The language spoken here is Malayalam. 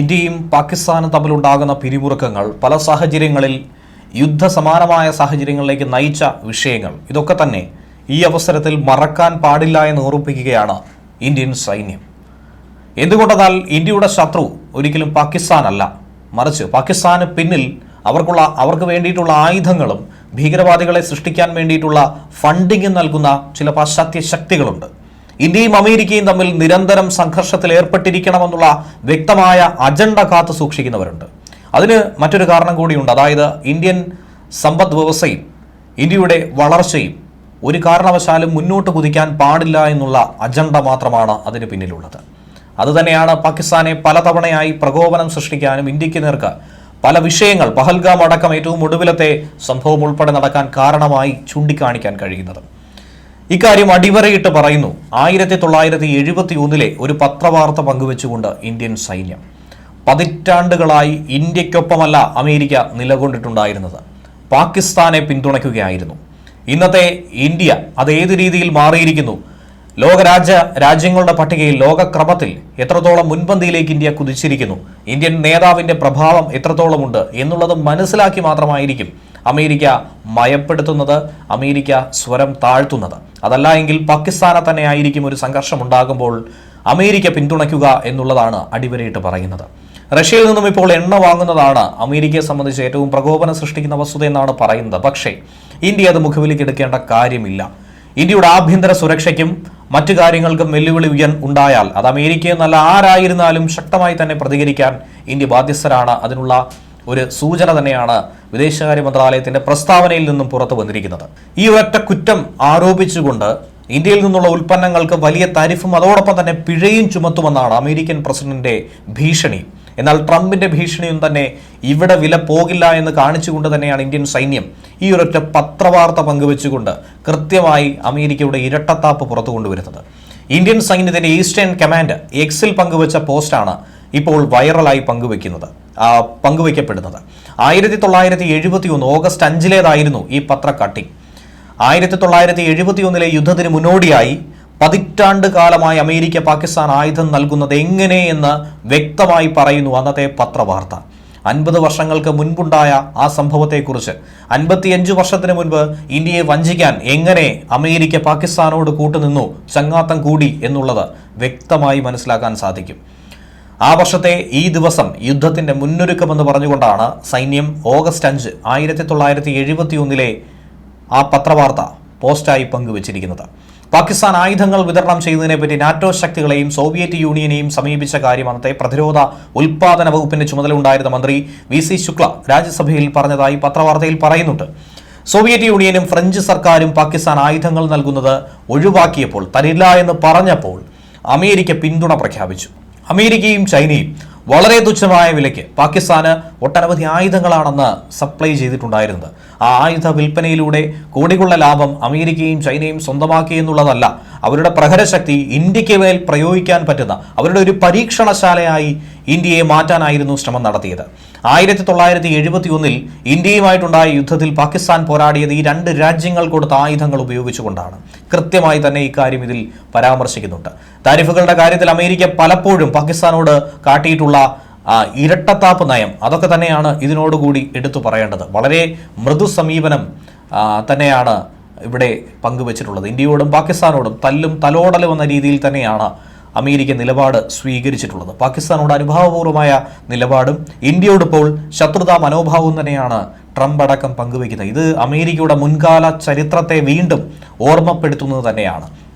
ഇന്ത്യയും പാകിസ്ഥാനും തമ്മിലുണ്ടാകുന്ന പിരിമുറുക്കങ്ങൾ പല സാഹചര്യങ്ങളിൽ യുദ്ധസമാനമായ സാഹചര്യങ്ങളിലേക്ക് നയിച്ച വിഷയങ്ങൾ. ഇതൊക്കെ തന്നെ ഈ അവസരത്തിൽ മറക്കാൻ പാടില്ല എന്ന് ഓർമ്മിപ്പിക്കുകയാണ് ഇന്ത്യൻ സൈന്യം. എന്തുകൊണ്ടെന്നാൽ ഇന്ത്യയുടെ ശത്രു ഒരിക്കലും പാകിസ്ഥാനല്ല. മറിച്ച് പാകിസ്ഥാന് പിന്നിൽ അവർക്കുള്ള അവർക്ക് വേണ്ടിയിട്ടുള്ള ആയുധങ്ങളും ഭീകരവാദികളെ സൃഷ്ടിക്കാൻ വേണ്ടിയിട്ടുള്ള ഫണ്ടിങ്ങും നൽകുന്ന ചില പാശ്ചാത്യ ശക്തികളുണ്ട്. ഇന്ത്യയും അമേരിക്കയും തമ്മിൽ നിരന്തരം സംഘർഷത്തിൽ ഏർപ്പെട്ടിരിക്കണമെന്നുള്ള വ്യക്തമായ അജണ്ട കാത്തു സൂക്ഷിക്കുന്നവരുണ്ട്. അതിന് മറ്റൊരു കാരണം കൂടിയുണ്ട്. അതായത് ഇന്ത്യൻ സമ്പദ് വ്യവസ്ഥയും ഇന്ത്യയുടെ വളർച്ചയും ഒരു കാരണവശാലും മുന്നോട്ട് കുതിക്കാൻ പാടില്ല എന്നുള്ള അജണ്ട മാത്രമാണ് അതിന് പിന്നിലുള്ളത്. അതുതന്നെയാണ് പാകിസ്ഥാനെ പലതവണയായി പ്രകോപനം സൃഷ്ടിക്കാനും ഇന്ത്യയ്ക്ക് നേർക്ക് പല വിഷയങ്ങൾ പഹൽഗാം അടക്കം ഏറ്റവും ഒടുവിലത്തെ സംഭവം ഉൾപ്പെടെ നടക്കാൻ കാരണമായി ചൂണ്ടിക്കാണിക്കാൻ കഴിയുന്നത്. ഇക്കാര്യം അടിവരയിട്ട് പറയുന്നു. ആയിരത്തി തൊള്ളായിരത്തി എഴുപത്തി ഒന്നിലെ ഒരു പത്രവാർത്ത പങ്കുവെച്ചുകൊണ്ട് ഇന്ത്യൻ സൈന്യം. പതിറ്റാണ്ടുകളായി ഇന്ത്യക്കൊപ്പമല്ല അമേരിക്ക നിലകൊണ്ടിട്ടുണ്ടായിരുന്നത്. പാകിസ്ഥാനെ പിന്തുണയ്ക്കുകയായിരുന്നു. ഇന്നത്തെ ഇന്ത്യ അത് ഏത് രീതിയിൽ മാറിയിരിക്കുന്നു? ലോകരാജ്യ രാജ്യങ്ങളുടെ പട്ടികയിൽ ലോകക്രമത്തിൽ എത്രത്തോളം മുൻപന്തിയിലേക്ക് ഇന്ത്യ കുതിച്ചിരിക്കുന്നു? ഇന്ത്യൻ നേതാവിന്റെ പ്രഭാവം എത്രത്തോളമുണ്ട് എന്നുള്ളത് മനസ്സിലാക്കി മാത്രമായിരിക്കും അമേരിക്ക മയപ്പെടുത്തുന്നത് അമേരിക്ക സ്വരം താഴ്ത്തുന്നത്. അതല്ല എങ്കിൽ പാകിസ്ഥാനെ തന്നെ ആയിരിക്കും ഒരു സംഘർഷം ഉണ്ടാകുമ്പോൾ അമേരിക്ക പിന്തുണയ്ക്കുക എന്നുള്ളതാണ് അടിവരയിട്ട് പറയുന്നത്. റഷ്യയിൽ നിന്നും ഇപ്പോൾ എണ്ണ വാങ്ങുന്നതാണ് അമേരിക്കയെ സംബന്ധിച്ച് ഏറ്റവും പ്രകോപനം സൃഷ്ടിക്കുന്ന വസ്തുത എന്നാണ് പറയുന്നത്. പക്ഷേ ഇന്ത്യ അത് മുഖവിലേക്ക് എടുക്കേണ്ട കാര്യമില്ല. ഇന്ത്യയുടെ ആഭ്യന്തര സുരക്ഷയ്ക്കും മറ്റു കാര്യങ്ങൾക്കും വെല്ലുവിളി ഉയൻ ഉണ്ടായാൽ അത് അമേരിക്ക എന്നല്ല ആരായിരുന്നാലും ശക്തമായി തന്നെ പ്രതികരിക്കാൻ ഇന്ത്യ ബാധ്യസ്ഥരാണ്. അതിനുള്ള ഒരു സൂചന തന്നെയാണ് വിദേശകാര്യ മന്ത്രാലയത്തിന്റെ പ്രസ്താവനയിൽ നിന്നും പുറത്തു വന്നിരിക്കുന്നത്. ഈ ഒറ്റ കുറ്റം ആരോപിച്ചുകൊണ്ട് ഇന്ത്യയിൽ നിന്നുള്ള ഉൽപ്പന്നങ്ങൾക്ക് വലിയ താരിഫും അതോടൊപ്പം തന്നെ പിഴയും ചുമത്തുമെന്നാണ് അമേരിക്കൻ പ്രസിഡന്റിന്റെ ഭീഷണി. എന്നാൽ ട്രംപിന്റെ ഭീഷണിയും തന്നെ ഇവിടെ വില പോകില്ല എന്ന് കാണിച്ചുകൊണ്ട് തന്നെയാണ് ഇന്ത്യൻ സൈന്യം ഈ ഒരൊറ്റ പത്രവാർത്ത പങ്കുവെച്ചുകൊണ്ട് കൃത്യമായി അമേരിക്കയുടെ ഇരട്ടത്താപ്പ് പുറത്തു കൊണ്ടുവരുന്നത് ഇന്ത്യൻ സൈന്യത്തിന്റെ ഈസ്റ്റേൺ കമാൻഡ് എക്സിൽ പങ്കുവച്ച പോസ്റ്റാണ് ഇപ്പോൾ വൈറലായി പങ്കുവെക്കുന്നത് പങ്കുവയ്ക്കപ്പെടുന്നത് ആയിരത്തി തൊള്ളായിരത്തി എഴുപത്തി ഒന്ന് ഓഗസ്റ്റ് അഞ്ചിലേതായിരുന്നു ഈ പത്ര കട്ടിംഗ് ആയിരത്തി തൊള്ളായിരത്തി എഴുപത്തി ഒന്നിലെ യുദ്ധത്തിന് മുന്നോടിയായി പതിറ്റാണ്ട് കാലമായി അമേരിക്ക പാകിസ്ഥാൻ ആയുധം നൽകുന്നത് എങ്ങനെയെന്ന് വ്യക്തമായി പറയുന്നു അന്നത്തെ പത്രവാർത്ത. അൻപത് വർഷങ്ങൾക്ക് മുൻപുണ്ടായ ആ സംഭവത്തെക്കുറിച്ച് അൻപത്തിയഞ്ച് വർഷത്തിന് മുൻപ് ഇന്ത്യയെ വഞ്ചിക്കാൻ എങ്ങനെ അമേരിക്ക പാകിസ്ഥാനോട് കൂട്ടുനിന്നു ചങ്ങാത്തം കൂടി എന്നുള്ളത് വ്യക്തമായി മനസ്സിലാക്കാൻ സാധിക്കും. ആ വർഷത്തെ ഈ ദിവസം യുദ്ധത്തിന്റെ മുന്നൊരുക്കമെന്ന് പറഞ്ഞുകൊണ്ടാണ് സൈന്യം ഓഗസ്റ്റ് അഞ്ച് ആയിരത്തി തൊള്ളായിരത്തി എഴുപത്തി ഒന്നിലെ ആ പത്രവാർത്ത പോസ്റ്റായി പങ്കുവച്ചിരിക്കുന്നത്. പാകിസ്ഥാൻ ആയുധങ്ങൾ വിതരണം ചെയ്യുന്നതിനെപ്പറ്റി നാറ്റോ ശക്തികളെയും സോവിയറ്റ് യൂണിയനെയും സമീപിച്ച കാര്യം പ്രതിരോധ ഉൽപാദന വകുപ്പിന്റെ ചുമതല ഉണ്ടായിരുന്ന മന്ത്രി വി സി ശുക്ല രാജ്യസഭയിൽ പറഞ്ഞതായി പത്രവാർത്തയിൽ പറയുന്നുണ്ട്. സോവിയറ്റ് യൂണിയനും ഫ്രഞ്ച് സർക്കാരും പാകിസ്ഥാൻ ആയുധങ്ങൾ നൽകുന്നത് ഒഴിവാക്കിയപ്പോൾ തരില്ല എന്ന് പറഞ്ഞപ്പോൾ അമേരിക്ക പിന്തുണ പ്രഖ്യാപിച്ചു. അമേരിക്കയും ചൈനയും വളരെ തുച്ഛമായ വിലയ്ക്ക് പാകിസ്ഥാന് ഒട്ടനവധി ആയുധങ്ങളാണെന്ന് സപ്ലൈ ചെയ്തിട്ടുണ്ടായിരുന്നത്. ആ ആയുധ വിൽപ്പനയിലൂടെ കോടികളുടെ ലാഭം അമേരിക്കയും ചൈനയും സ്വന്തമാക്കി എന്നുള്ളതല്ല അവരുടെ പ്രഹരശക്തി ഇന്ത്യയ്ക്ക് മേൽ പ്രയോഗിക്കാൻ പറ്റുന്ന അവരുടെ ഒരു പരീക്ഷണശാലയായി ഇന്ത്യയെ മാറ്റാനായിരുന്നു ശ്രമം നടത്തിയത്. ആയിരത്തി തൊള്ളായിരത്തി എഴുപത്തി ഒന്നിൽ ഇന്ത്യയുമായിട്ടുണ്ടായ യുദ്ധത്തിൽ പാകിസ്ഥാൻ പോരാടിയത് ഈ രണ്ട് രാജ്യങ്ങൾ കൊടുത്ത ആയുധങ്ങൾ ഉപയോഗിച്ചുകൊണ്ടാണ്. കൃത്യമായി തന്നെ ഇക്കാര്യം ഇതിൽ പരാമർശിക്കുന്നുണ്ട്. താരിഫുകളുടെ കാര്യത്തിൽ അമേരിക്ക പലപ്പോഴും പാകിസ്ഥാനോട് കാട്ടിയിട്ടുള്ള ഇരട്ടത്താപ്പ് നയം അതൊക്കെ തന്നെയാണ് ഇതിനോടുകൂടി എടുത്തു പറയേണ്ടത്. വളരെ മൃദു സമീപനം തന്നെയാണ് ഇവിടെ പങ്കുവച്ചിട്ടുള്ളത്. ഇന്ത്യയോടും പാകിസ്ഥാനോടും തല്ലും തലോടലും എന്ന രീതിയിൽ തന്നെയാണ് അമേരിക്ക നിലപാട് സ്വീകരിച്ചിട്ടുള്ളത്. പാകിസ്ഥാനോട് അനുഭാവപൂർവമായ നിലപാടും ഇന്ത്യയോട് ഇപ്പോൾ ശത്രുതാ മനോഭാവവും തന്നെയാണ് ട്രംപ് അടക്കം പങ്കുവയ്ക്കുന്നത്. ഇത് അമേരിക്കയുടെ മുൻകാല ചരിത്രത്തെ വീണ്ടും ഓർമ്മപ്പെടുത്തുന്നത് തന്നെയാണ്.